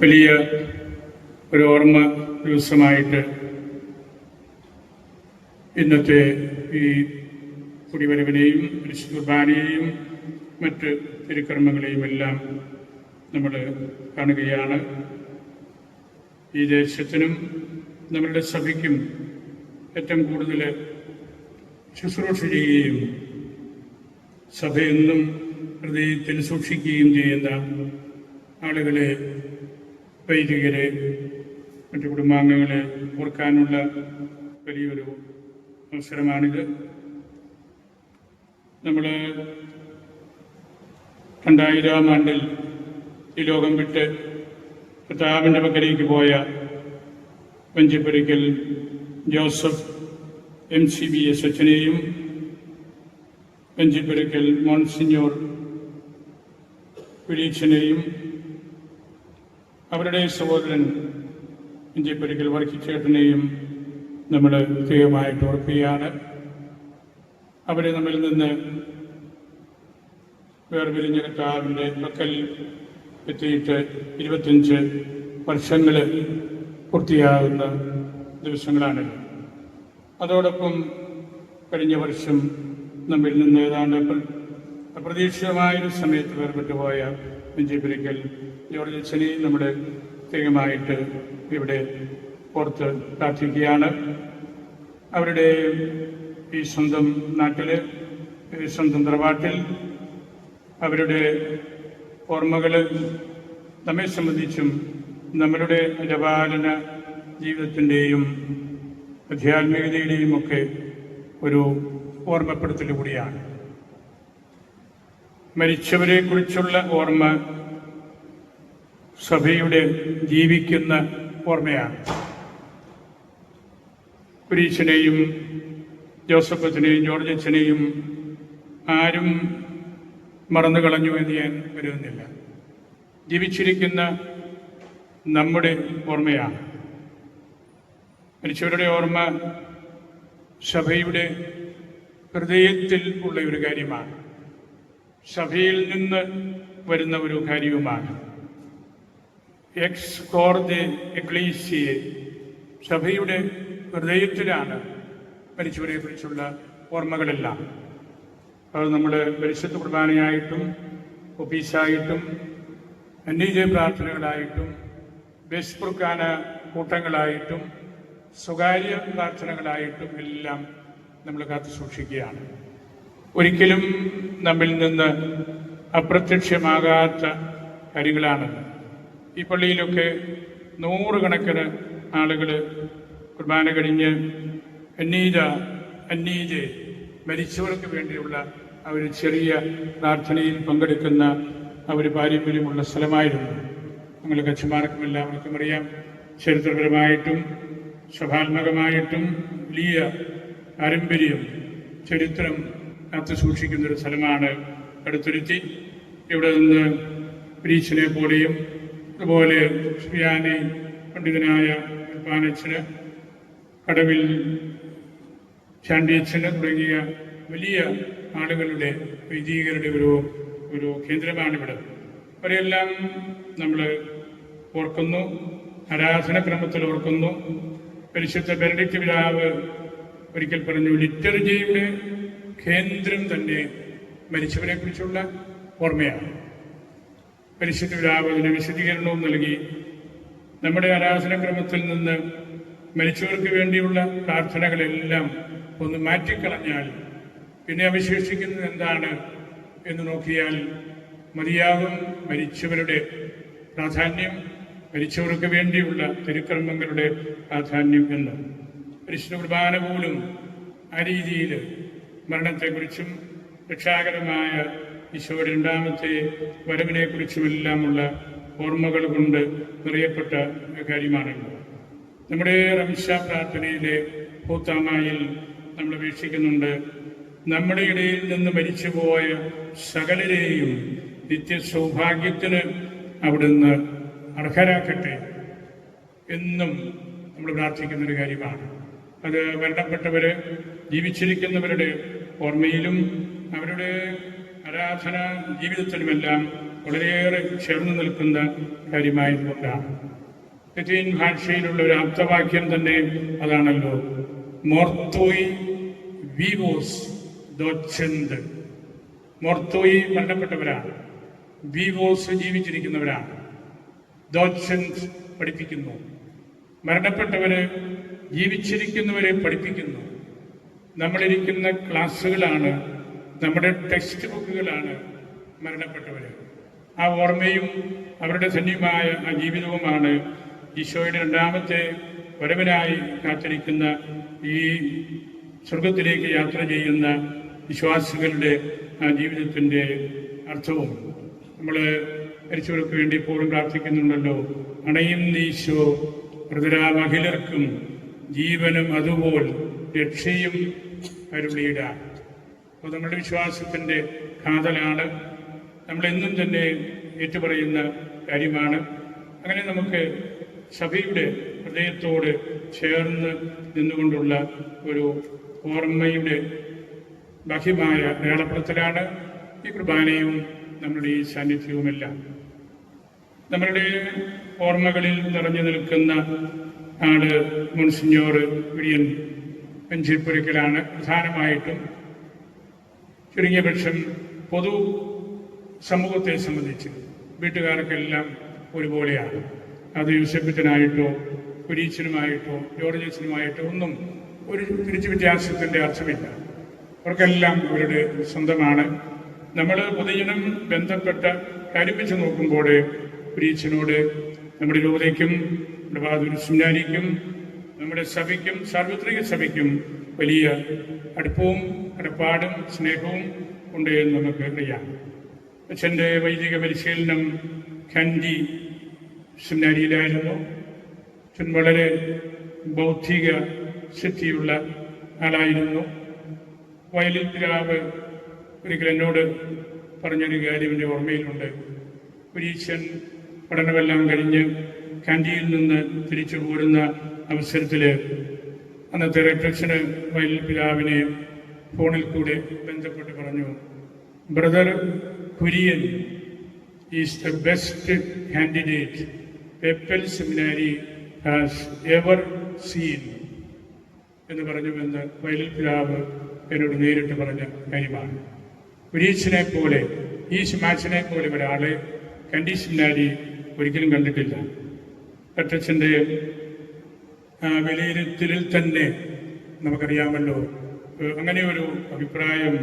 വലിയ ഒരു ഓർമ്മ ദിവസമായിട്ട് ഇന്നത്തെ ഈ കുടിവരവിനെയും പരിശുദ്ധ കുർബാനയെയും മറ്റ് തിരുക്കർമ്മങ്ങളെയും എല്ലാം നമ്മൾ കാണുകയാണ്. ഈ ദേശത്തിനും നമ്മളുടെ സഭയ്ക്കും ഏറ്റവും കൂടുതൽ ശുശ്രൂഷ ചെയ്യുകയും സഭയെന്നും ഹൃദയത്തിൽ സൂക്ഷിക്കുകയും ചെയ്യുന്ന ആളുകളെ വൈദികരെ മറ്റു കുടുംബാംഗങ്ങളെ ഓർക്കാനുള്ള വലിയൊരു അവസരമാണിത്. നമ്മൾ രണ്ടായിരം ആണ്ടിൽ ഈ ലോകം വിട്ട് കർത്താവിന്റെ പക്കലേക്ക് പോയ Vanchipurackal Joseph M C B S അച്ഛനെയും വഞ്ചിപ്പുരയ്ക്കൽ മോൺസിഞ്ഞോർ വിളീച്ചനെയും അവരുടെ സഹോദരൻ ഇഞ്ചിപ്പരിക്കൽ വർക്കിച്ചേട്ടനെയും നമ്മൾ പ്രത്യേകമായിട്ട് ഓർക്കുകയാണ്. അവരെ നമ്മിൽ നിന്ന് വേർപിരിഞ്ഞ കർത്താവിന്റെ പക്കൽ എത്തിയിട്ട് ഇരുപത്തിയഞ്ച് വർഷങ്ങൾ പൂർത്തിയാകുന്ന ദിവസങ്ങളാണ്. അതോടൊപ്പം കഴിഞ്ഞ വർഷം നമ്മിൽ നിന്ന് ഏതാണ്ട് അപ്രതീക്ഷിതമായൊരു സമയത്ത് വേർപെട്ടുപോയ പോയ വിജയപുരിക്കൽ ജോർജ് അച്ഛനെ നമ്മുടെ പ്രത്യേകമായിട്ട് ഇവിടെ ഓർത്ത് പ്രാർത്ഥിക്കുകയാണ്. അവരുടെ ഈ സ്വന്തം നാട്ടിൽ ഈ സ്വന്തം തറവാട്ടിൽ അവരുടെ ഓർമ്മകൾ നമ്മെ സംബന്ധിച്ചും നമ്മളുടെ ജപാലന ജീവിതത്തിന്റെയും ആധ്യാത്മികതയുടെയും ഒക്കെ ഒരു ഓർമ്മപ്പെടുത്തൽ കൂടിയാണ്. മരിച്ചവരെ കുറിച്ചുള്ള ഓർമ്മ സഭയുടെ ജീവിക്കുന്ന ഓർമ്മയാണ്. കുരീശനെയും ജോസഫത്തിനെയും ജോർജച്ചനെയും ആരും മറന്നു കളഞ്ഞു എന്ന് ഞാൻ കരുതുന്നില്ല. ജീവിച്ചിരിക്കുന്ന നമ്മുടെ ഓർമ്മയാണ്. മരിച്ചവരുടെ ഓർമ്മ സഭയുടെ ഹൃദയത്തിൽ ഉള്ള ഒരു കാര്യമാണ്. സഭയിൽ നിന്ന് വരുന്ന ഒരു കാര്യവുമാണ്. എക്സ് കോർദെ എക്ലീസിയെ സഭയുടെ ഹൃദയത്തിലാണ് മരിച്ചവരെ കുറിച്ചുള്ള ഓർമ്മകളെല്ലാം. അത് നമ്മൾ പരിശുദ്ധ കുർബാനയായിട്ടും ഒഫീസായിട്ടും അന്യജയ പ്രാർത്ഥനകളായിട്ടും ബെസ്പുർക്കാന കൂട്ടങ്ങളായിട്ടും സ്വകാര്യ പ്രാർത്ഥനകളായിട്ടും എല്ലാം നമ്മൾ കാത്തു സൂക്ഷിക്കുകയാണ്. ഒരിക്കലും നമ്മിൽ നിന്ന് അപ്രത്യക്ഷമാകാത്ത കാര്യങ്ങളാണെന്ന് ഈ പള്ളിയിലൊക്കെ നൂറുകണക്കിന് ആളുകൾ കുർബാന കഴിഞ്ഞ് അന്നീജ അന്നീജെ മരിച്ചവർക്ക് വേണ്ടിയുള്ള ആ ഒരു ചെറിയ പ്രാർത്ഥനയിൽ പങ്കെടുക്കുന്ന ആ ഒരു പാരമ്പര്യമുള്ള സ്ഥലമായിരുന്നു. ഞങ്ങൾ കച്ചമാർക്കും എല്ലാവർക്കും അറിയാം ചരിത്രപരമായിട്ടും സ്വഭാത്മകമായിട്ടും വലിയ പാരമ്പര്യം ചരിത്രം കാത്തു സൂക്ഷിക്കുന്ന ഒരു സ്ഥലമാണ് കടുത്തുരുത്തി. ഇവിടെ നിന്ന് പ്രീച്ചനെ പോലെയും അതുപോലെ ശ്രീയാനെ പണ്ഡിതനായ പാനച്ചന് കടവിൽ ചാണ്ടിയച്ഛന് തുടങ്ങിയ വലിയ ആളുകളുടെ വൈദികരുടെ ഒരു ഒരു കേന്ദ്രമാണിവിടെ. അവരെല്ലാം നമ്മൾ ഓർക്കുന്നു ആരാധനക്രമത്തിൽ ഓർക്കുന്നു. പരിശുദ്ധ ബെനഡിക്റ്റ് പിതാവ് ഒരിക്കൽ പറഞ്ഞു ലിറ്റർജിയുടെ കേന്ദ്രം തന്നെ മരിച്ചവരെ കുറിച്ചുള്ള ഓർമ്മയാണ്. പരിശുദ്ധ രാവിലെ വിശദീകരണവും നൽകി. നമ്മുടെ ആരാധനക്രമത്തിൽ നിന്ന് മരിച്ചവർക്ക് വേണ്ടിയുള്ള പ്രാർത്ഥനകളെല്ലാം ഒന്ന് മാറ്റിക്കളഞ്ഞാൽ പിന്നെ അവശേഷിക്കുന്നത് എന്താണ് എന്ന് നോക്കിയാൽ മതിയാകും മരിച്ചവരുടെ പ്രാധാന്യം മരിച്ചവർക്ക് വേണ്ടിയുള്ള തിരുക്കർമ്മങ്ങളുടെ പ്രാധാന്യം എന്ന്. പരിശുദ്ധ കുർബാന പോലും ആ രീതിയിൽ മരണത്തെക്കുറിച്ചും രക്ഷാകരമായ ഈശോയുടെ രണ്ടാമത്തെ വരവിനെക്കുറിച്ചുമെല്ലാമുള്ള ഓർമ്മകൾ കൊണ്ട് നിറയപ്പെട്ട കാര്യമാണല്ലോ നമ്മുടെ റംശ പ്രാർത്ഥനയിലെ പൂത്താമായിൽ നമ്മൾ വീക്ഷിക്കുന്നുണ്ട് നമ്മുടെ ഇടയിൽ നിന്ന് മരിച്ചുപോയ സകലരെയും നിത്യ സൗഭാഗ്യത്തിന് അവിടുന്ന് അർഹരാക്കട്ടെ എന്നും നമ്മൾ പ്രാർത്ഥിക്കുന്ന ഒരു കാര്യമാണ്. അത് മരണപ്പെട്ടവർ ജീവിച്ചിരിക്കുന്നവരുടെ ഓർമ്മയിലും അവരുടെ ആരാധന ജീവിതത്തിലുമെല്ലാം വളരെയേറെ ചേർന്ന് നിൽക്കുന്ന കാര്യമായതുകൊണ്ടാണ് ലത്തീൻ ഭാഷയിലുള്ള ഒരു ആപ്തവാക്യം തന്നെ അതാണല്ലോ. മോർത്തോയി വിവോസ് ദോച്ചന്ത് മോർത്തോയി മരണപ്പെട്ടവരാണ്. വിവോസ് ജീവിച്ചിരിക്കുന്നവരാണ്. ദോച്ചന്ത് പഠിപ്പിക്കുന്നു. മരണപ്പെട്ടവര് ജീവിച്ചിരിക്കുന്നവരെ പഠിപ്പിക്കുന്നു. നമ്മളിരിക്കുന്ന ക്ലാസ്സുകളാണ് നമ്മുടെ ടെക്സ്റ്റ് ബുക്കുകളാണ് മരണപ്പെട്ടവർ ആ ഓർമ്മയും അവരുടെ ധന്യമായ ആ ജീവിതവുമാണ് ഈശോയുടെ രണ്ടാമത്തെ വരവനായി കാത്തിരിക്കുന്ന ഈ സ്വർഗത്തിലേക്ക് യാത്ര ചെയ്യുന്ന വിശ്വാസികളുടെ ആ ജീവിതത്തിന്റെ അർത്ഥവും. നമ്മൾ മരിച്ചവർക്ക് വേണ്ടി എപ്പോഴും പ്രാർത്ഥിക്കുന്നുണ്ടല്ലോ അണയും നീശോ പ്രതിരാമഹിലർക്കും ജീവനും അതുപോലെ രക്ഷയും അരുളിയിടാൻ അപ്പോൾ നമ്മുടെ വിശ്വാസത്തിന്റെ കാതലാണ്. നമ്മളെന്നും തന്നെ ഏറ്റുപറയുന്ന കാര്യമാണ്. അങ്ങനെ നമുക്ക് സഭയുടെ ഹൃദയത്തോട് ചേർന്ന് നിന്നുകൊണ്ടുള്ള ഒരു ഓർമ്മയുടെ ബാഹ്യമായ അടയാളപ്പെടുത്തലാണ് ഈ കുർബാനയും നമ്മുടെ ഈ സാന്നിധ്യവുമെല്ലാം. നമ്മളുടെ ഓർമ്മകളിൽ നിറഞ്ഞു നിൽക്കുന്ന ആൾ മുൻസിഞ്ഞോർ വെഞ്ചിരിപ്പുരയ്ക്കലാണ് പ്രധാനമായിട്ടും ചുരുങ്ങിയ പക്ഷം പൊതു സമൂഹത്തെ സംബന്ധിച്ച് വീട്ടുകാർക്കെല്ലാം ഒരുപോലെയാണ്. അത് യൂസഫിത്തനായിട്ടോ കുരീച്ചനുമായിട്ടോ ജോർജസിനുമായിട്ടോ ഒന്നും ഒരു തിരിച്ചു വ്യത്യാസത്തിന്റെ അർത്ഥമില്ല. അവർക്കെല്ലാം അവരുടെ സ്വന്തമാണ്. നമ്മൾ പൊതുജനം ബന്ധപ്പെട്ട കാര്യം നോക്കുമ്പോൾ കുരീച്ചനോട് നമ്മുടെ രൂപതയ്ക്കും നമ്മുടെ ബഹാദൂർ നമ്മുടെ സഭയ്ക്കും സാർവത്രിക സഭയ്ക്കും വലിയ അടുപ്പവും കടപ്പാടും സ്നേഹവും ഉണ്ട് എന്ന് നമുക്ക് അറിയാം. അച്ഛന്റെ വൈദിക പരിശീലനം ഖൻജി സെമിനാരിയിലായിരുന്നു. അച്ഛൻ വളരെ ബൗദ്ധിക സിദ്ധിയുള്ള ആളായിരുന്നു. വയലിൽ പിതാവ് ഒരിക്കൽ എന്നോട് പറഞ്ഞൊരു കാര്യം എന്റെ ഓർമ്മയിലുണ്ട്. ഒരീശൻ പഠനമെല്ലാം കഴിഞ്ഞ് കാന്റിയിൽ നിന്ന് തിരിച്ചു പോരുന്ന അവസരത്തിൽ അന്നത്തെ റെക്ടക്ഷന് വയൽ പിതാവിനെ ഫോണിൽ കൂടെ ബന്ധപ്പെട്ട് പറഞ്ഞു brother Kurian is the best candidate papal seminary has ever seen. എന്ന് പറഞ്ഞുവെന്ന് വയലിൽ പിതാവ് എന്നോട് നേരിട്ട് പറഞ്ഞ കാര്യമാണ്. കുരീശിനെ പോലെ ഈ ശുമാശനെ പോലെ ഒരാളെ കണ്ടീഷനാരി ഒരിക്കലും കണ്ടിട്ടില്ല. പറ്റച്ചന്റെ വിലയിരുത്തലിൽ തന്നെ നമുക്കറിയാമല്ലോ. അങ്ങനെ ഒരു അഭിപ്രായം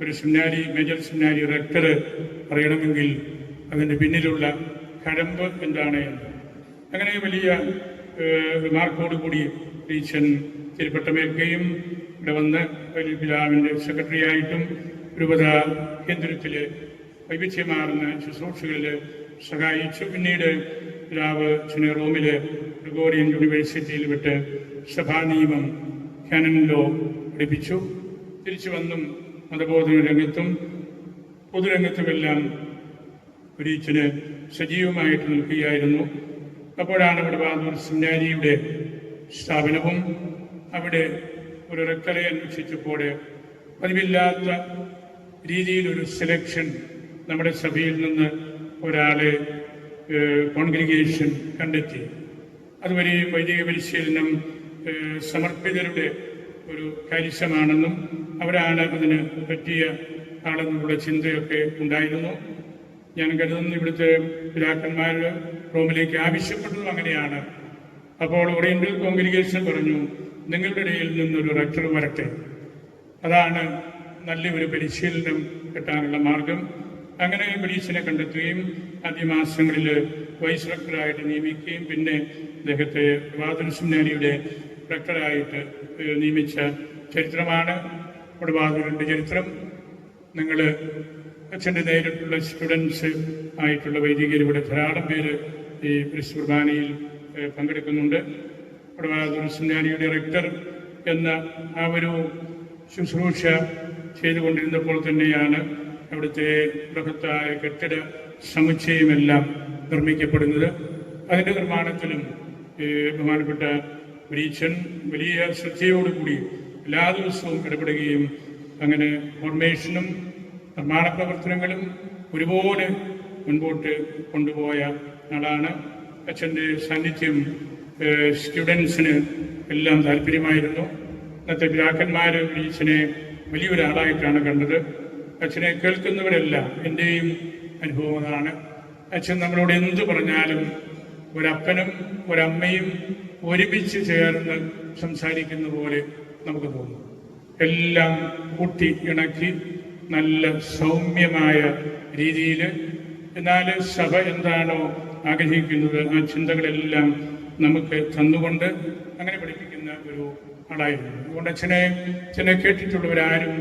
ഒരു സെമിനാരി മേജർ സെമിനാരി റെക്ടർ അറിയണമെങ്കിൽ അതിന്റെ പിന്നിലുള്ള കഴമ്പ് എന്താണ് എന്ന്. അങ്ങനെ വലിയ റിമാർക്കോട് കൂടി ടീച്ചൻ തിരുപ്പട്ടമേൽക്കുകയും ഇവിടെ വന്ന് വലിയ പിതാവിന്റെ സെക്രട്ടറിയായിട്ടും രൂപത കേന്ദ്രത്തിൽ വൈവിധ്യമാർന്ന ശുശ്രൂഷകളിൽ സഹായിച്ചു. പിന്നീട് പിതാവ് ചെന്നൈ റോമിൽ ഗ്രിഗോറിയൻ യൂണിവേഴ്സിറ്റിയിൽ വിട്ട് സഭാ നിയമം കാനൻ ലോ പഠിപ്പിച്ചു. തിരിച്ചു വന്നും മതബോധന രംഗത്തും പൊതുരംഗത്തുമെല്ലാം ഒരീച്ചന് സജീവമായിട്ട് നിൽക്കുകയായിരുന്നു. അപ്പോഴാണ് ഇവിടെ ബഹാദൂർ സിംഗാരിയുടെ സ്ഥാപനവും അവിടെ ഒരു റെക്കറെ അന്വേഷിച്ചപ്പോൾ പതിവില്ലാത്ത രീതിയിലൊരു സെലക്ഷൻ നമ്മുടെ സഭയിൽ നിന്ന് ഒരാളെ കോൺഗ്രിഗേഷൻ കണ്ടെത്തി. അതുവരെയും വൈദിക പരിശീലനം സമർപ്പിതരുടെ ഒരു കാര്യക്ഷമാണെന്നും അവരാണ് അതിന് പറ്റിയ ആളെന്നുള്ള ചിന്തയൊക്കെ ഉണ്ടായിരുന്നു. ഞാൻ കരുതുന്നു ഇവിടുത്തെ പിതാക്കന്മാർ റോമിലേക്ക് ആവശ്യപ്പെട്ടതും അങ്ങനെയാണ്. അപ്പോൾ ഓറിയന്റൽ കോൺഗ്രിഗേഷൻ പറഞ്ഞു നിങ്ങളുടെ ഇടയിൽ നിന്നൊരു റക്ടർ വരട്ടെ. അതാണ് നല്ലൊരു പരിശീലനം കിട്ടാനുള്ള മാർഗം. അങ്ങനെ ബ്രിട്ടീഷിനെ കണ്ടെത്തുകയും ആദ്യ മാസങ്ങളിൽ വൈസ് റക്ടറായിട്ട് നിയമിക്കുകയും പിന്നെ അദ്ദേഹത്തെ വാദന സെമിനാരിയുടെ റെക്ടറായിട്ട് നിയമിച്ച ചരിത്രമാണ്. ബഹാദൂരിന്റെ ചരിത്രം. നിങ്ങൾ അച്ഛന്റെ നേരിട്ടുള്ള സ്റ്റുഡൻസ് ആയിട്ടുള്ള വൈദികർ ഇവിടെ ധാരാളം പേര് ഈ ക്രിസ്തു കുർബാനയിൽ പങ്കെടുക്കുന്നുണ്ട്. പങ്കെടുക്കുന്നുണ്ട് ബഹാദൂർ സെമിനാരിയുടെ റക്ടർ എന്ന ആ ഒരു ശുശ്രൂഷ ചെയ്തുകൊണ്ടിരുന്നപ്പോൾ തന്നെയാണ് അവിടുത്തെ ബൃഹത്തായ കെട്ടിട സമുച്ചയമെല്ലാം നിർമ്മിക്കപ്പെടുന്നത്. അതിന്റെ നിർമ്മാണത്തിലും ബഹുമാനപ്പെട്ട പരീക്ഷൻ വലിയ ശ്രദ്ധയോടുകൂടി എല്ലാ ദിവസവും ഇടപെടുകയും അങ്ങനെ ഫോർമേഷനും നിർമ്മാണ പ്രവർത്തനങ്ങളും ഒരുപോലെ മുൻപോട്ട് കൊണ്ടുപോയ ആളാണ്. അച്ഛന്റെ സാന്നിധ്യം സ്റ്റുഡൻസിന് എല്ലാം താല്പര്യമായിരുന്നു. ഇന്നത്തെ പിതാക്കന്മാർ അച്ഛനെ വലിയൊരാളായിട്ടാണ് കണ്ടത്. അച്ഛനെ കേൾക്കുന്നവരെല്ലാം എന്റെയും അനുഭവം അതാണ് അച്ഛൻ നമ്മളോട് എന്ത് പറഞ്ഞാലും ഒരപ്പനും ഒരമ്മയും ഒരുമിച്ച് ചേർന്ന് സംസാരിക്കുന്ന പോലെ നമുക്ക് തോന്നും. എല്ലാം കൂട്ടി ഇണക്കി നല്ല സൗമ്യമായ രീതിയിൽ എന്നാൽ സഭ എന്താണോ ആഗ്രഹിക്കുന്നത് ആ ചിന്തകളെല്ലാം നമുക്ക് തന്നുകൊണ്ട് അങ്ങനെ പഠിപ്പിക്കുന്ന ഒരു ആളായിരുന്നു. അതുകൊണ്ട് അച്ഛനെ അച്ഛനെ കേട്ടിട്ടുള്ളവരാരും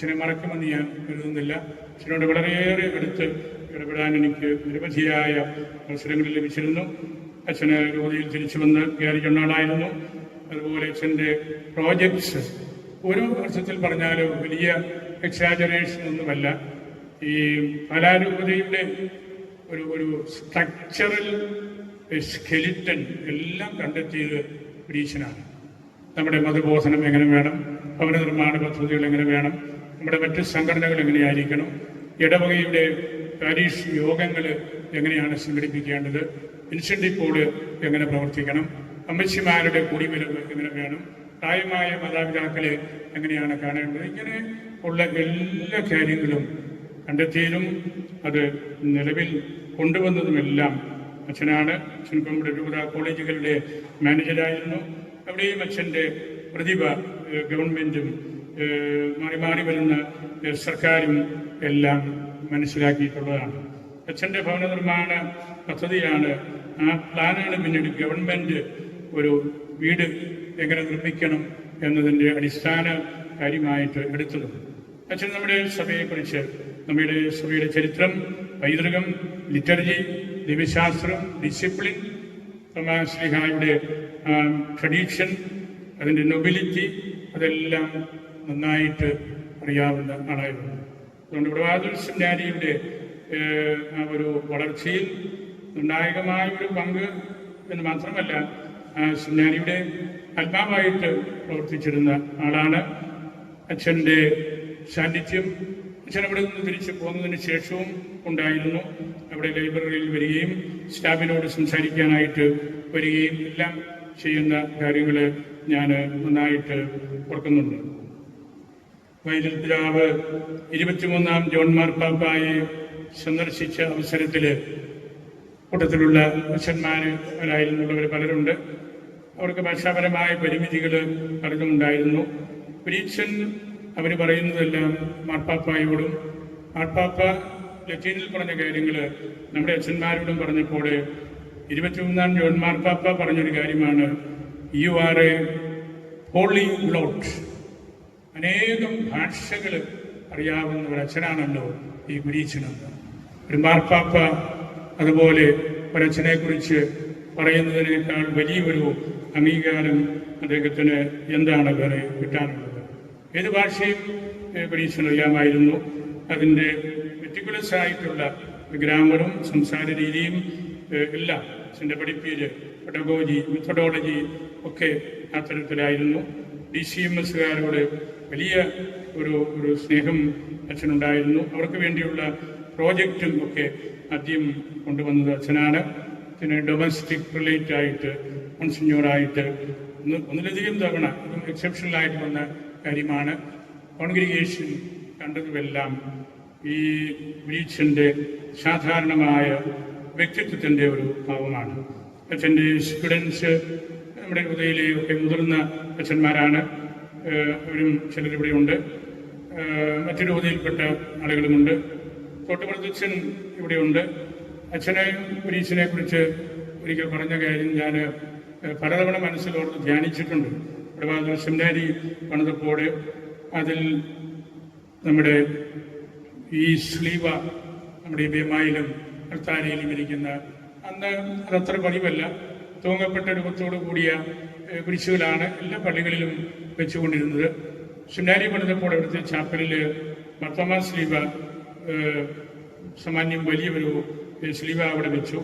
അച്ഛനെ മറക്കുമെന്ന് ഞാൻ കരുതുന്നില്ല. അച്ഛനോട് വളരെയേറെ അടുത്ത് ഇടപെടാൻ എനിക്ക് നിരവധിയായ അവസരങ്ങൾ ലഭിച്ചിരുന്നു. അച്ഛന് ജോലിയിൽ തിരിച്ചു വന്ന് വിചാരിക്കുന്ന ആളായിരുന്നു അതുപോലെ അച്ഛന്റെ പ്രോജക്ട്സ് ഒരു വർഷത്തിൽ പറഞ്ഞാൽ വലിയ എക്സാജറേഷൻ ഒന്നുമല്ല. ഈ കലാരൂപതയുടെ ഒരു ഒരു സ്ട്രക്ചറൽ സ്കെലിറ്റൻ എല്ലാം കണ്ടെത്തിയത് ഗ്രീശനാണ് നമ്മുടെ മതബോധനം എങ്ങനെ വേണം? ഭവന നിർമ്മാണ പദ്ധതികൾ എങ്ങനെ വേണം? നമ്മുടെ മറ്റ് സംഘടനകൾ എങ്ങനെയായിരിക്കണം? ഇടവകയുടെ പാരീഷ് യോഗങ്ങൾ എങ്ങനെയാണ് സംഘടിപ്പിക്കേണ്ടത്? ഇൻസെന്റീവ് ബോർഡ് എങ്ങനെ പ്രവർത്തിക്കണം? അമ്മച്ചിമാരുടെ കുടിവരവ് എങ്ങനെ വേണം? പ്രായമായ മാതാപിതാക്കളെ എങ്ങനെയാണ് കാണേണ്ടത്? ഇങ്ങനെ ഉള്ള എല്ലാ കാര്യങ്ങളും കണ്ടെത്തിയതും അത് നിലവിൽ കൊണ്ടുവന്നതുമെല്ലാം അച്ഛനാണ്. അച്ഛൻ നമ്മുടെ രൂപത കോളേജുകളുടെ മാനേജരായിരുന്നു. അവിടെയും അച്ഛന്റെ പ്രതിഭ ഗവൺമെന്റും മാറി മാറി വരുന്ന സർക്കാരും എല്ലാം മനസ്സിലാക്കിയിട്ടുള്ളതാണ്. അച്ഛന്റെ ഭവന നിർമ്മാണ പദ്ധതിയാണ് ആ പ്ലാനാണ് പിന്നീട് ഗവൺമെന്റ് ഒരു വീട് എങ്ങനെ നിർമ്മിക്കണം എന്നതിന്റെ അടിസ്ഥാന കാര്യമായിട്ട് എടുത്തത്. അച്ഛൻ നമ്മുടെ സഭയെക്കുറിച്ച് നമ്മുടെ സഭയുടെ ചരിത്രം പൈതൃകം ലിറ്റർജി ദിവ്യശാസ്ത്രം ഡിസിപ്ലിൻ തോമാശ്ലിഹായുടെ ട്രഡീഷൻ അതിന്റെ നൊബിലിറ്റി അതെല്ലാം നന്നായിട്ട് അറിയാവുന്ന ആളായിരുന്നു. അതുകൊണ്ട് പ്രഭാതൽ സെമിനാരിയുടെ ഏഹ്, ആ ഒരു വളർച്ചയിൽ നിർണായകമായ ഒരു പങ്ക് എന്ന് മാത്രമല്ല ആ സെമിനാരിയുടെ ആത്മാവായിട്ട് പ്രവർത്തിച്ചിരുന്ന ആളാണ്. അച്ഛന്റെ സാന്നിധ്യം അച്ഛൻ അവിടെ നിന്ന് തിരിച്ചു പോകുന്നതിന് ശേഷവും ഉണ്ടായിരുന്നു. അവിടെ ലൈബ്രറിയിൽ വരികയും സ്റ്റാഫിനോട് സംസാരിക്കാനായിട്ട് വരികയും എല്ലാം ചെയ്യുന്ന കാര്യങ്ങൾ ഞാൻ നന്നായിട്ട് ഓർക്കുന്നുണ്ട്. വൈദ്യുതിരാവ് ഇരുപത്തിമൂന്നാം ജോൺ മാർപ്പാപ്പായെ സന്ദർശിച്ച അവസരത്തിൽ കൂട്ടത്തിലുള്ള അച്ഛന്മാരായിരുന്നുള്ളവർ പലരുണ്ട്. അവർക്ക് ഭാഷാപരമായ പരിമിതികൾ പലതുമുണ്ടായിരുന്നു പരീക്ഷൻ അവർ പറയുന്നതെല്ലാം മാർപ്പാപ്പായോടും മാർപ്പാപ്പ ലത്തീനിൽ പറഞ്ഞ കാര്യങ്ങൾ നമ്മുടെ അച്ഛന്മാരോടും പറഞ്ഞപ്പോൾ ഇരുപത്തിമൂന്നാം ജോൺ മാർപ്പാപ്പ പറഞ്ഞൊരു കാര്യമാണ്. You are a holy lot അനേകം ഭാഷകൾ അറിയാവുന്ന ഒരു അച്ഛനാണല്ലോ ഈ ഗുരീച്ചനെന്ന് ഒരു മാർപ്പാപ്പ അതുപോലെ ഒരച്ഛനെ കുറിച്ച് പറയുന്നതിനേക്കാൾ വലിയൊരു അംഗീകാരം അദ്ദേഹത്തിന് എന്താണ് വേറെ കിട്ടാനുള്ളത്? ഏത് ഭാഷയും ഗുരീച്ചൻ അറിയാമായിരുന്നു. അതിന്റെ മെറ്റിക്കുലസ് ആയിട്ടുള്ള ഗ്രാമറും സംസാര രീതിയും എല്ലാം അച്ഛന്റെ പഠിപ്പീര് പെഡഗോജി മെത്തഡോളജി ഒക്കെ അത്തരത്തിലായിരുന്നു. ഡി സി എം എസ്സുകാരോട് വലിയ ഒരു ഒരു സ്നേഹം അച്ഛനുണ്ടായിരുന്നു. അവർക്ക് വേണ്ടിയുള്ള പ്രോജക്റ്റും ഒക്കെ ആദ്യം കൊണ്ടുവന്നത് അച്ഛനാണ്. പിന്നെ ഡൊമസ്റ്റിക് റിലേറ്റ് ആയിട്ട് മൺസിഞ്ഞോറായിട്ട് ഒന്ന് ഒന്നിലധികം തവണ എക്സെപ്ഷണൽ ആയിട്ട് വന്ന കാര്യമാണ്. കോൺഗ്രിഗേഷൻ കണ്ടതുമെല്ലാം ഈ ബ്രീച്ചിന്റെ സാധാരണമായ വ്യക്തിത്വത്തിന്റെ ഒരു ഭാഗമാണ്. അച്ഛന്റെ സ്റ്റുഡൻസ് നമ്മുടെ ഉദയിലെ ഒക്കെ മുതിർന്ന അച്ഛന്മാരാണ്. അവരും ചിലരിവിടെ ഉണ്ട്. മറ്റൊരു ഉദയിൽപ്പെട്ട ആളുകളുമുണ്ട്. തോട്ടുപുറത്തച്ഛൻ ഇവിടെയുണ്ട് അച്ഛനെ പരീക്ഷനെ കുറിച്ച് ഒരിക്കൽ പറഞ്ഞ കാര്യം ഞാൻ പലതവണ മനസ്സിലോർത്ത് ധ്യാനിച്ചിട്ടുണ്ട്. ഇവിടെ സെമിനാരി പണിതപ്പോൾ അതിൽ നമ്മുടെ ഈ സ്ലീവ നമ്മുടെ ഈ അർത്താരയിലും ഇരിക്കുന്ന അന്ന് അതത്ര പതിവല്ല. തൂങ്ങപ്പെട്ട രൂപത്തോടു കൂടിയ കുരിശുകളാണ് എല്ലാ പള്ളികളിലും വെച്ചുകൊണ്ടിരുന്നത്. ശുനാരി പണിതപ്പോൾ ഇവിടുത്തെ ചാപ്പലിൽ മർത്തമാ സ്ലീവ സാമാന്യം വലിയൊരു സ്ലീവ അവിടെ വെച്ചു.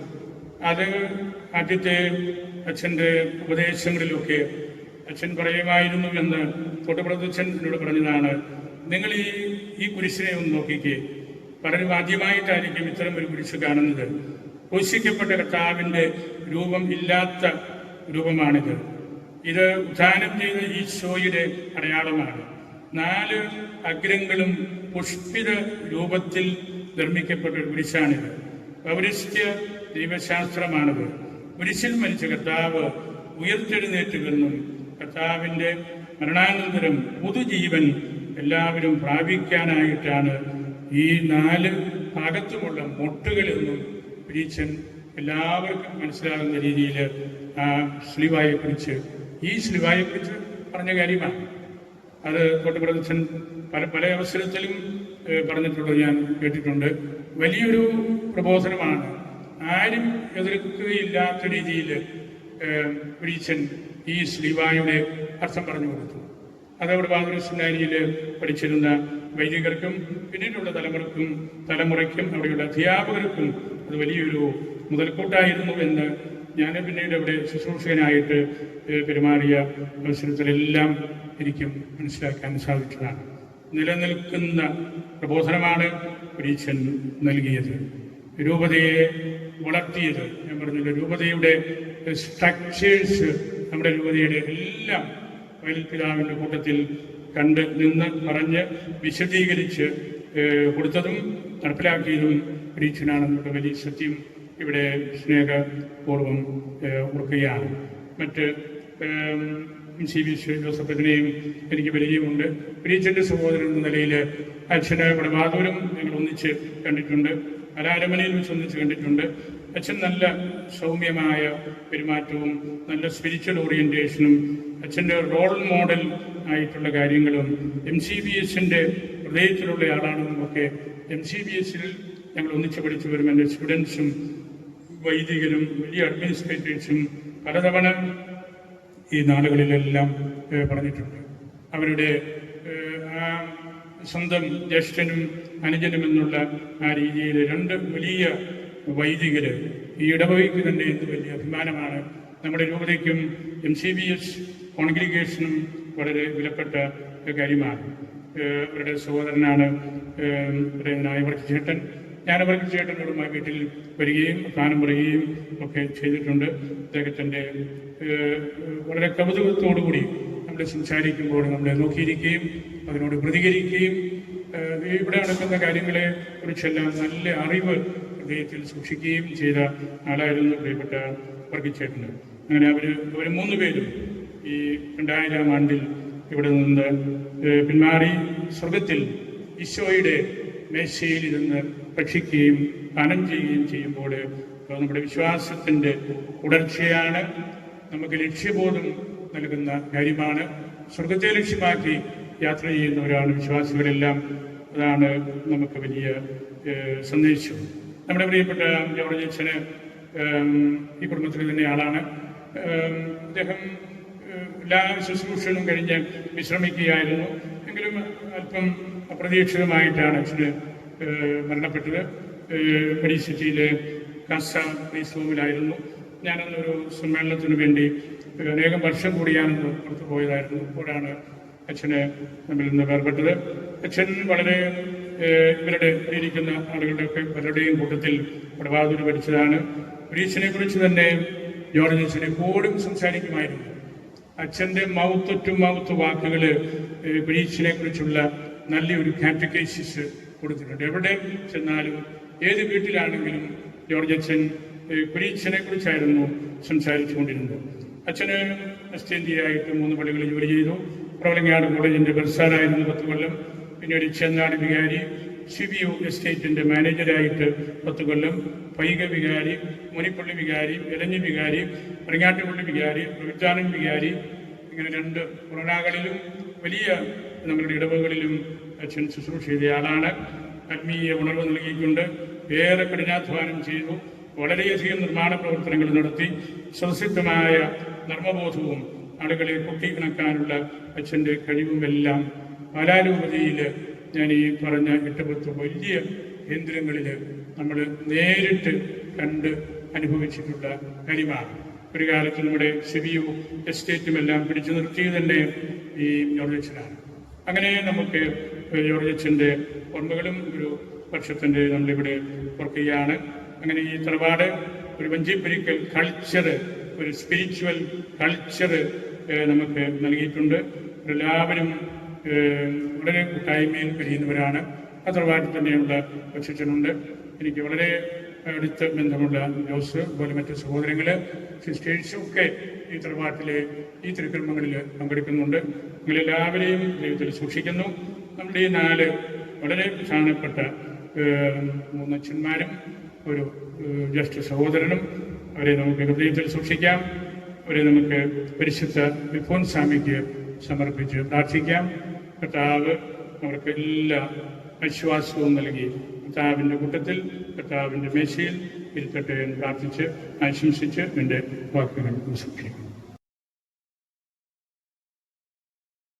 അത് ആദ്യത്തെ അച്ഛന്റെ ഉപദേശങ്ങളിലൊക്കെ അച്ഛൻ പറയുമായിരുന്നു എന്ന് തൊട്ടുപ്രദച്ഛൻ എന്നോട് പറഞ്ഞതാണ് നിങ്ങൾ ഈ ഈ കുരിശിനെ ഒന്ന് നോക്കിക്കേ. പലരും ആദ്യമായിട്ടായിരിക്കും ഇത്തരം ഒരു കുരിശ് കാണുന്നത്. പോഷിക്കപ്പെട്ട കർത്താവിന്റെ രൂപം ഇല്ലാത്ത രൂപമാണിത്. ഇത് ഉദ്ധാനം ചെയ്ത ഈശോയുടെ അടയാളമാണ്. നാല് അഗ്രങ്ങളും പുഷ്പിത രൂപത്തിൽ നിർമ്മിക്കപ്പെട്ട ഒരു കുരിശാണിത് പൗരസ്ത്യ ദൈവശാസ്ത്രമാണിത്. കുരിശിൽ മരിച്ച കർത്താവ് ഉയർത്തെഴുന്നേറ്റുവെന്നും കർത്താവിന്റെ മരണാനന്തരം പുതുജീവൻ എല്ലാവരും പ്രാപിക്കാനായിട്ടാണ് ഈ നാല് ഭാഗത്തുമുള്ള മൊട്ടുകളൊന്നും പിരീച്ചൻ എല്ലാവർക്കും മനസ്സിലാകുന്ന രീതിയിൽ ആ സ്ലിവായെ കുറിച്ച്. ഈ ശ്രീവായെക്കുറിച്ച് കുറിച്ച് പറഞ്ഞ കാര്യമാണ്. അത് കോട്ടപ്രദക്ഷൻ പല പല അവസരത്തിലും പറഞ്ഞിട്ടുള്ളത് ഞാൻ കേട്ടിട്ടുണ്ട്. വലിയൊരു പ്രബോധനമാണ്. ആരും എതിർക്കുകയില്ലാത്ത രീതിയിൽ പ്രീച്ചൻ ഈ ശ്രീവായുടെ അർത്ഥം പറഞ്ഞു കൊടുത്തു. അതവിടെ ബാദുര സെമിനാരിയിൽ പഠിച്ചിരുന്ന വൈദികർക്കും പിന്നീടുള്ള തലമുറക്കും തലമുറയ്ക്കും അവിടെയുള്ള അധ്യാപകർക്കും അത് വലിയൊരു മുതൽക്കൂട്ടായിരുന്നു എന്ന് ഞാൻ പിന്നീട് അവിടെ ശുശ്രൂഷകനായിട്ട് പെരുമാറിയ അവസരത്തിലെല്ലാം എനിക്കും മനസ്സിലാക്കാൻ സാധിച്ചതാണ്. നിലനിൽക്കുന്ന പ്രബോധനമാണ് പരീക്ഷൻ നൽകിയത്. രൂപതയെ വളർത്തിയത്. ഞാൻ പറഞ്ഞില്ല രൂപതയുടെ സ്ട്രക്ചേഴ്സ് നമ്മുടെ രൂപതയുടെ എല്ലാം വയൽപിതാവിന്റെ കൂട്ടത്തിൽ കണ്ട് നിന്ന് പറഞ്ഞ് വിശദീകരിച്ച് കൊടുത്തതും നടപ്പിലാക്കിയതും പരീക്ഷനാണെന്നുള്ള വലിയ സത്യം ഇവിടെ സ്നേഹപൂർവം ഓർക്കുകയാണ്. മറ്റ് സി വി ജോസഫിനെയും എനിക്ക് പരിചയമുണ്ട്. പരീക്ഷന്റെ സഹോദരൻ എന്ന നിലയിൽ അച്ഛന് ഇവിടെ മാധവരും ഞങ്ങൾ ഒന്നിച്ച് കണ്ടിട്ടുണ്ട്. കലാരമനയിൽ വെച്ച് ഒന്നിച്ച് കണ്ടിട്ടുണ്ട്. അച്ഛൻ നല്ല സൗമ്യമായ പെരുമാറ്റവും നല്ല സ്പിരിച്വൽ ഓറിയന്റേഷനും അച്ഛന്റെ റോൾ മോഡൽ ആയിട്ടുള്ള കാര്യങ്ങളും എം സി ബി എസിന്റെ ഹൃദയത്തിലുള്ള ആളാണെന്നും ഒക്കെ എം സി ബി എസിൽ ഞങ്ങൾ ഒന്നിച്ച് പഠിച്ചു വരും എന്റെ സ്റ്റുഡൻസും വൈദികരും വലിയ അഡ്മിനിസ്ട്രേറ്റേഴ്സും പലതവണ ഈ നാടുകളിലെല്ലാം പറഞ്ഞിട്ടുണ്ട്. അവരുടെ ആ സ്വന്തം ജ്യേഷ്ഠനും അനുജനും എന്നുള്ള ആ രീതിയിൽ രണ്ട് വലിയ വൈദികർ ഈ ഇടവകയ്ക്ക് തന്നെ എന്ത് വലിയ അഭിമാനമാണ്. നമ്മുടെ രൂപതയ്ക്കും എം സി ബി എസ് കോൺഗ്രിഗേഷനും വളരെ വിലപ്പെട്ട കാര്യമാണ്. അവരുടെ സഹോദരനാണ് നായവർക്ക് ചേട്ടൻ ഞാൻ അവർക്ക് ചേട്ടനോടുമായി വീട്ടിൽ വരികയും ഗാനം പറയുകയും ഒക്കെ ചെയ്തിട്ടുണ്ട്. അദ്ദേഹത്തിന്റെ വളരെ കൗതുകത്തോടുകൂടി നമ്മൾ സംസാരിക്കുമ്പോൾ നമ്മളെ നോക്കിയിരിക്കുകയും അതിനോട് പ്രതികരിക്കുകയും ഇവിടെ നടക്കുന്ന കാര്യങ്ങളെ കുറിച്ചെല്ലാം നല്ല അറിവ് ഹൃദയത്തിൽ സൂക്ഷിക്കുകയും ചെയ്ത ആളായിരുന്നു പ്രിയപ്പെട്ട ചേട്ടൻ. അങ്ങനെ അവർ അവർ മൂന്ന് പേരും ഈ രണ്ടായിരം ആണ്ടിൽ ഇവിടെ നിന്ന് പിന്മാറി സ്വർഗത്തിൽ ഈശോയുടെ മേശയിൽ ഇരുന്ന് ഭക്ഷിക്കുകയും പാനം ചെയ്യുകയും ചെയ്യുമ്പോൾ നമ്മുടെ വിശ്വാസത്തിന്റെ ഉടർച്ചയാണ് നമുക്ക് ലക്ഷ്യബോധം നൽകുന്ന കാര്യമാണ്. സ്വർഗത്തെ ലക്ഷ്യമാക്കി യാത്ര ചെയ്യുന്നവരാണ് വിശ്വാസികളെല്ലാം. അതാണ് നമുക്ക് വലിയ സന്ദേശം. നമ്മുടെ പ്രിയപ്പെട്ട ജോർജ് അച്ഛന് ഈ കുടുംബത്തിൽ തന്നെ ആളാണ്. അദ്ദേഹം എല്ലാ ശുശ്രൂഷകളും കഴിഞ്ഞ് വിശ്രമിക്കുകയായിരുന്നു. എങ്കിലും അല്പം അപ്രതീക്ഷിതമായിട്ടാണ് അച്ഛന് മരണപ്പെട്ടത്. മെഡിസിറ്റിയിലെ കാസ പ്ലീസ് റൂമിലായിരുന്നു ഞാനന്നൊരു സമ്മേളനത്തിന് വേണ്ടി അനേകം വർഷം കൂടിയാണ് പുറത്തു പോയതായിരുന്നു. അപ്പോഴാണ് അച്ഛനെ നമ്മിൽ നിന്ന് വേർപെട്ടത്. അച്ഛൻ വളരെ ഇവരുടെ ഇരിക്കുന്ന ആളുകളുടെയൊക്കെ പലരുടെയും കൂട്ടത്തിൽ പ്രഭാതൂര് പഠിച്ചതാണ്. ഗ്രീസിനെ കുറിച്ച് തന്നെ ജോർജ് അച്ഛനെ എപ്പോഴും സംസാരിക്കുമായിരുന്നു. അച്ഛന്റെ മൗത്ത് ടു മൗത്ത് വാക്കുകൾ ബ്രീച്ചിനെ കുറിച്ചുള്ള നല്ലൊരു കാറ്റഗൈസിസ് കൊടുത്തിട്ടുണ്ട്. എവിടെ ചെന്നാലും ഏത് വീട്ടിലാണെങ്കിലും ജോർജ് അച്ഛൻ ബ്രീച്ചിനെ കുറിച്ചായിരുന്നു സംസാരിച്ചുകൊണ്ടിരുന്നത്. അച്ഛന് അസ്റ്റേന്ത്യയായിട്ട് മൂന്ന് പള്ളികളിൽ ജോലി ചെയ്തു. പ്രവലങ്ങാട് കോളേജിന്റെ ബർസാറായിരുന്നു പത്ത് കൊല്ലം. പിന്നീട് ചെന്നാട് വികാരി സി ബി യു എസ്റ്റേറ്റിന്റെ മാനേജരായിട്ട് പത്ത് കൊല്ലം പൈക വികാരി മുനിപ്പള്ളി വികാരി ഇലഞ്ഞി വികാരി മറിങ്ങാട്ടുപള്ളി വികാരി വിവിധാനൻ വികാരി ഇങ്ങനെ രണ്ട് കൊറോണകളിലും വലിയ നമ്മുടെ ഇടവകളിലും അച്ഛൻ ശുശ്രൂഷ ചെയ്ത ആളാണ്. ആത്മീയ ഉണർവ് നൽകിയിട്ടുണ്ട് ഏറെ കഠിനാധ്വാനം ചെയ്തു. വളരെയധികം നിർമ്മാണ പ്രവർത്തനങ്ങൾ നടത്തി. സ്വസിദ്ധമായ നർമ്മബോധവും ആളുകളെ കുട്ടിക്കണക്കാനുള്ള അച്ഛന്റെ കഴിവുമെല്ലാം പാലാരൂപതയിൽ ഞാൻ ഈ പറഞ്ഞ എട്ട് പത്ത് വലിയ കേന്ദ്രങ്ങളിൽ നമ്മൾ നേരിട്ട് കണ്ട് അനുഭവിച്ചിട്ടുള്ള കാര്യമാണ്. ഒരു കാലത്ത് നമ്മുടെ സെബിയു എസ്റ്റേറ്റും എല്ലാം പിടിച്ചു നിർത്തിയത് തന്നെ ഈ ജോർജച്ചനാണ് അങ്ങനെ നമുക്ക് ജോർജച്ചന്റെ ഓർമ്മകളും ഒരു വർഷത്തിന്റെ നമ്മളിവിടെ ഓർക്കുകയാണ്. അങ്ങനെ ഈ തറവാട് ഒരു വഞ്ചിപ്പൊരിക്കൽ കൾച്ചർ ഒരു സ്പിരിച്വൽ കൾച്ചർ നമുക്ക് നൽകിയിട്ടുണ്ട്. എല്ലാവരും വളരെ കൂട്ടായ്മയിൽ കഴിയുന്നവരാണ്. ആ തന്നെയുള്ള അച്ഛനുണ്ട് എനിക്ക് വളരെ അടുത്ത ബന്ധമുള്ള ജോസ് അതുപോലെ മറ്റ് സഹോദരങ്ങൾ സിസ്റ്റേഴ്സും ഒക്കെ ഈ തറവാട്ടിലെ ഈ തിരുക്കർമ്മങ്ങളിൽ പങ്കെടുക്കുന്നുണ്ട്. നിങ്ങളെല്ലാവരെയും ദൈവത്തിൽ സൂക്ഷിക്കുന്നു. നമ്മുടെ ഈ നാല് വളരെ പ്രധാനപ്പെട്ട മൂന്നച്ഛന്മാരും ഒരു ജ്യേഷ്ഠ സഹോദരനും അവരെ നമുക്ക് ഹൃദയത്തിൽ സൂക്ഷിക്കാം. അവരെ നമുക്ക് പരിശുദ്ധ വിഭോൻ സ്വാമിക്ക് സമർപ്പിച്ച് പ്രാർത്ഥിക്കാം. കർത്താവ് അവർക്കെല്ലാം ആശ്വാസവും നൽകി. കർത്താവിന്റെ കൂട്ടത്തിൽ കർത്താവിന്റെ മേശയിൽ ഇരുത്തട്ടെ എന്ന് പ്രാർത്ഥിച്ച് ആശംസിച്ച് എന്റെ വാക്കുകൾ ഉപസംഹരിക്കുന്നു